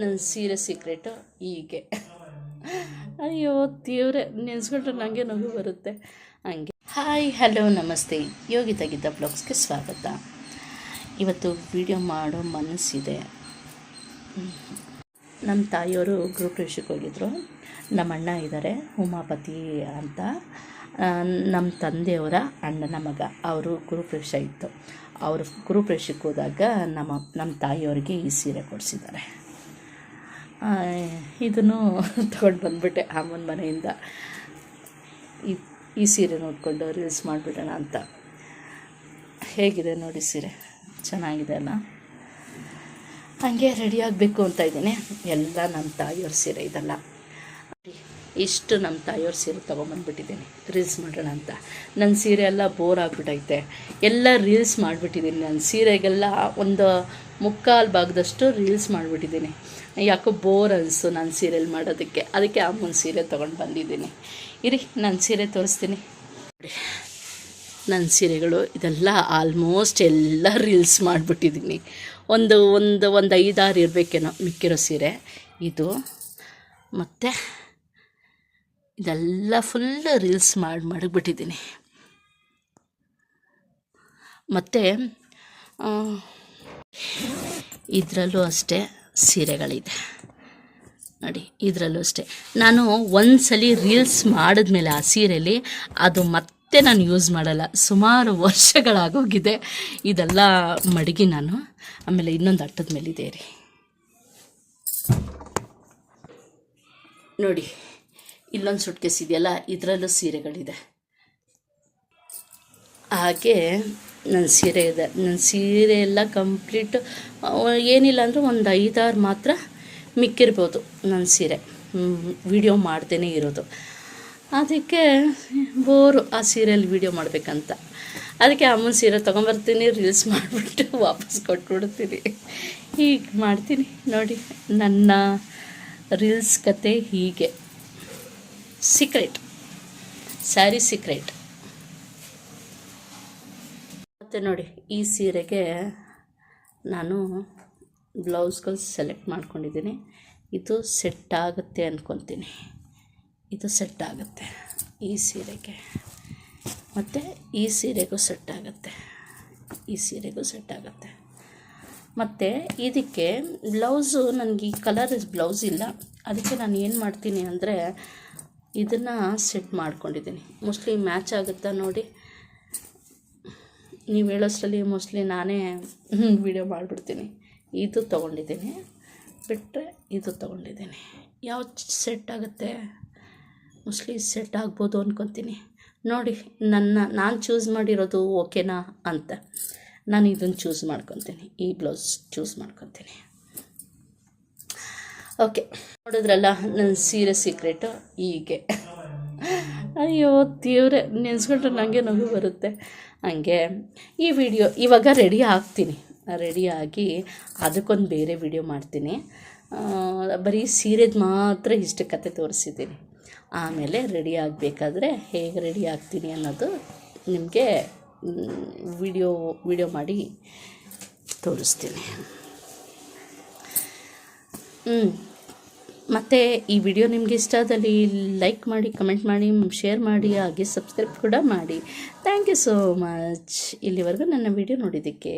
ನನ್ನ ಸೀರೆ ಸೀಕ್ರೆಟು ಹೀಗೆ. ಅಯ್ಯೋ, ದೇವ್ರೆ, ನೆನೆಸ್ಕೊಂಡ್ರೆ ನನಗೆ ನಗು ಬರುತ್ತೆ. ಹಂಗೆ. ಹಾಯ್ ಹಲೋ ನಮಸ್ತೆ. ಯೋಗಿತಾ ಗೀತಾ ಬ್ಲಾಗ್ಸ್ಗೆ ಸ್ವಾಗತ. ಇವತ್ತು ವಿಡಿಯೋ ಮಾಡೋ ಮನಸ್ಸಿದೆ. ನಮ್ಮ ತಾಯಿಯವರು ಗೃಹಪ್ರವೇಶಕ್ಕೆ ಹೋಗಿದ್ರು. ನಮ್ಮ ಅಣ್ಣ ಇದ್ದಾರೆ ಉಮಾಪತಿ ಅಂತ. ನಮ್ಮ ತಂದೆಯವರ ಅಣ್ಣನ ಮಗ. ಅವರು ಗುರುಪ್ರವೇಶ ಇತ್ತು. ಅವರು ಗುರುಪ್ರವೇಶಕ್ಕೆ ಹೋದಾಗ ನಮ್ಮ ನಮ್ಮ ತಾಯಿಯವರಿಗೆ ಈ ಸೀರೆ ಕೊಡಿಸಿದ್ದಾರೆ. ಇದನ್ನು ತಗೊಂಡು ಬಂದ್ಬಿಟ್ಟೆ ಅಮ್ಮನ ಮನೆಯಿಂದ. ಈ ಈ ಸೀರೆ ನೋಡಿಕೊಂಡು ರೀಲ್ಸ್ ಮಾಡಿಬಿಡೋಣ ಅಂತ. ಹೇಗಿದೆ ನೋಡಿ ಸೀರೆ? ಚೆನ್ನಾಗಿದೆ ಅಲ್ಲ? ಹಾಗೆ ರೆಡಿ ಆಗಬೇಕು ಅಂತ ಇದ್ದೀನಿ. ಎಲ್ಲ ನಮ್ಮ ತಾಯಿಯವ್ರ ಸೀರೆ ಇದೆಲ್ಲ. ಇಷ್ಟು ನಮ್ಮ ತಾಯಿಯವ್ರ ಸೀರೆ ತೊಗೊಂಬಂದ್ಬಿಟ್ಟಿದ್ದೀನಿ. ರೀಲ್ಸ್ ಮಾಡೋಣ ಅಂತ. ನನ್ನ ಸೀರೆ ಎಲ್ಲ ಬೋರ್ ಆಗಿಬಿಟ್ಟೈತೆ ಎಲ್ಲ ರೀಲ್ಸ್ ಮಾಡಿಬಿಟ್ಟಿದ್ದೀನಿ ನನ್ನ ಸೀರೆಗೆಲ್ಲ. ಒಂದು ಮುಕ್ಕಾಲು ಭಾಗದಷ್ಟು ರೀಲ್ಸ್ ಮಾಡಿಬಿಟ್ಟಿದ್ದೀನಿ ಯಾಕೋ ಬೋರ್ ಅನಿಸು ನನ್ನ ಸೀರೆಲಿ ಮಾಡೋದಕ್ಕೆ. ಅದಕ್ಕೆ ಅಮ್ಮನ ಸೀರೆ ತೊಗೊಂಡು ಬಂದಿದ್ದೀನಿ ಇರಿ ನನ್ನ ಸೀರೆ ತೋರಿಸ್ತೀನಿ. ನನ್ನ ಸೀರೆಗಳು ಇದೆಲ್ಲ ಆಲ್ಮೋಸ್ಟ್ ಎಲ್ಲ ರೀಲ್ಸ್ ಮಾಡಿಬಿಟ್ಟಿದ್ದೀನಿ ಒಂದು ಒಂದು ಒಂದು ಐದಾರು ಇರಬೇಕೇನೋ ಮಿಕ್ಕಿರೋ ಸೀರೆ. ಇದು ಮತ್ತು ಇದೆಲ್ಲ ಫುಲ್ ರೀಲ್ಸ್ ಮಾಡಿ ಮಾಡಿಬಿಟ್ಟಿದ್ದೀನಿ ಮತ್ತು ಇದರಲ್ಲೂ ಅಷ್ಟೇ ಸೀರೆಗಳಿದೆ. ನೋಡಿ, ಇದರಲ್ಲೂ ಅಷ್ಟೇ. ನಾನು ಒಂದ್ಸಲಿ ರೀಲ್ಸ್ ಮಾಡಿದ್ಮೇಲೆ ಆ ಸೀರೆಯಲ್ಲಿ ಅದು ಮತ್ತೆ ನಾನು ಯೂಸ್ ಮಾಡಲ್ಲ. ಸುಮಾರು ವರ್ಷಗಳಾಗೋಗಿದೆ ಇದೆಲ್ಲ ಮಡಗಿ ನಾನು. ಆಮೇಲೆ ಇನ್ನೊಂದು ಅಟ್ಟದ ಮೇಲಿದೆ ರೀ. ನೋಡಿ. ಇಲ್ಲೊಂದು ಸುಟ್ಕೇಸ್ ಇದೆಯಲ್ಲ ಇದರಲ್ಲೂ ಸೀರೆಗಳಿದೆ. ಹಾಗೆ ನನ್ನ ಸೀರೆ ಇದೆ. ನನ್ನ ಸೀರೆ ಎಲ್ಲ ಕಂಪ್ಲೀಟ್ ಏನಿಲ್ಲ ಅಂದರೂ ಒಂದು ಐದಾರು ಮಾತ್ರ ಮಿಕ್ಕಿರ್ಬೋದು ನನ್ನ ಸೀರೆ. ವಿಡಿಯೋ ಮಾಡ್ದೇ ಇರೋದು. ಅದಕ್ಕೆ ಬೋರು ಆ ಸೀರೆಯಲ್ಲಿ ವಿಡಿಯೋ ಮಾಡಬೇಕಂತ. ಅದಕ್ಕೆ ಅಮ್ಮನ ಸೀರೆ ತೊಗೊಂಬರ್ತೀನಿ, ರೀಲ್ಸ್ ಮಾಡಿಬಿಟ್ಟು ವಾಪಸ್ ಕೊಟ್ಬಿಡ್ತೀನಿ. ಹೀಗೆ ಮಾಡ್ತೀನಿ. ನೋಡಿ, ನನ್ನ ರೀಲ್ಸ್ ಕತೆ ಹೀಗೆ. ಸೀಕ್ರೆಟ್ ಸ್ಯಾರಿ ಸೀಕ್ರೆಟ್ ಮತ್ತು ನೋಡಿ, ಈ ಸೀರೆಗೆ ನಾನು ಬ್ಲೌಸ್ಗಳು ಸೆಲೆಕ್ಟ್ ಮಾಡ್ಕೊಂಡಿದ್ದೀನಿ. ಇದು ಸೆಟ್ ಆಗುತ್ತೆ ಅಂದ್ಕೊತೀನಿ ಇದು ಸೆಟ್ ಆಗುತ್ತೆ ಈ ಸೀರೆಗೆ. ಮತ್ತು ಈ ಸೀರೆಗೂ ಸೆಟ್ ಆಗುತ್ತೆ. ಈ ಸೀರೆಗೂ ಸೆಟ್ ಆಗುತ್ತೆ. ಮತ್ತು ಇದಕ್ಕೆ ಬ್ಲೌಸು, ನನಗೆ ಈ ಕಲರ್ ಬ್ಲೌಸ್ ಇಲ್ಲ. ಅದಕ್ಕೆ ನಾನು ಏನು ಮಾಡ್ತೀನಿ ಅಂದರೆ ಇದನ್ನು ಸೆಟ್ ಮಾಡ್ಕೊಂಡಿದ್ದೀನಿ. ಮೋಸ್ಟ್ಲಿ ಮ್ಯಾಚ್ ಆಗುತ್ತಾ ನೋಡಿ. ನೀವು ಹೇಳೋಷ್ಟರಲ್ಲಿ ಮೋಸ್ಟ್ಲಿ ನಾನೇ ವಿಡಿಯೋ ಮಾಡಿಬಿಡ್ತೀನಿ. ಇದು ತೊಗೊಂಡಿದ್ದೀನಿ. ಬಿಟ್ಟರೆ ಇದು ತೊಗೊಂಡಿದ್ದೀನಿ. ಯಾವ ಸೆಟ್ ಆಗುತ್ತೆ? ಮೋಸ್ಟ್ಲಿ ಸೆಟ್ ಆಗ್ಬೋದು ಅಂದ್ಕೊತೀನಿ ನೋಡಿ, ನನ್ನ, ನಾನು ಚೂಸ್ ಮಾಡಿರೋದು ಓಕೆನಾ ಅಂತ. ನಾನು ಇದನ್ನು ಚೂಸ್ ಮಾಡ್ಕೊತೀನಿ. ಈ ಬ್ಲೌಸ್ ಚೂಸ್ ಮಾಡ್ಕೊತೀನಿ. ಓಕೆ ನೋಡಿದ್ರಲ್ಲ ನನ್ನ ಸೀರೆ ಸೀಕ್ರೆಟು ಹೀಗೆ. ಅಯ್ಯೋ ತೀವ್ರೆ ನೆನೆಸ್ಕೊಂಡ್ರೆ ನನಗೆ ನಗು ಬರುತ್ತೆ. ಹಂಗೆ, ಈ ವಿಡಿಯೋ ಇವಾಗ ರೆಡಿ ಆಗ್ತೀನಿ. ರೆಡಿಯಾಗಿ ಅದಕ್ಕೊಂದು ಬೇರೆ ವಿಡಿಯೋ ಮಾಡ್ತೀನಿ. ಬರೀ ಸೀರೆದು ಮಾತ್ರ ಇಷ್ಟು ಕತೆ ತೋರಿಸಿದ್ದೀನಿ. ಆಮೇಲೆ ರೆಡಿ ಆಗಬೇಕಾದ್ರೆ ಹೇಗೆ ರೆಡಿ ಆಗ್ತೀನಿ ಅನ್ನೋದು ನಿಮಗೆ ವಿಡಿಯೋ ವಿಡಿಯೋ ಮಾಡಿ ತೋರಿಸ್ತೀನಿ. ಹ್ಞೂ ಮತ್ತು ಈ ವಿಡಿಯೋ ನಿಮಗೆ ಇಷ್ಟ ಆದಲ್ಲಿ ಲೈಕ್ ಮಾಡಿ ಕಮೆಂಟ್ ಮಾಡಿ ಶೇರ್ ಮಾಡಿ, ಹಾಗೆ ಸಬ್ಸ್ಕ್ರೈಬ್ ಕೂಡ ಮಾಡಿ. ಥ್ಯಾಂಕ್ ಯು ಸೋ ಮಚ್ ಇಲ್ಲಿವರೆಗೂ ನನ್ನ ವಿಡಿಯೋ ನೋಡಿದ್ದಕ್ಕೆ.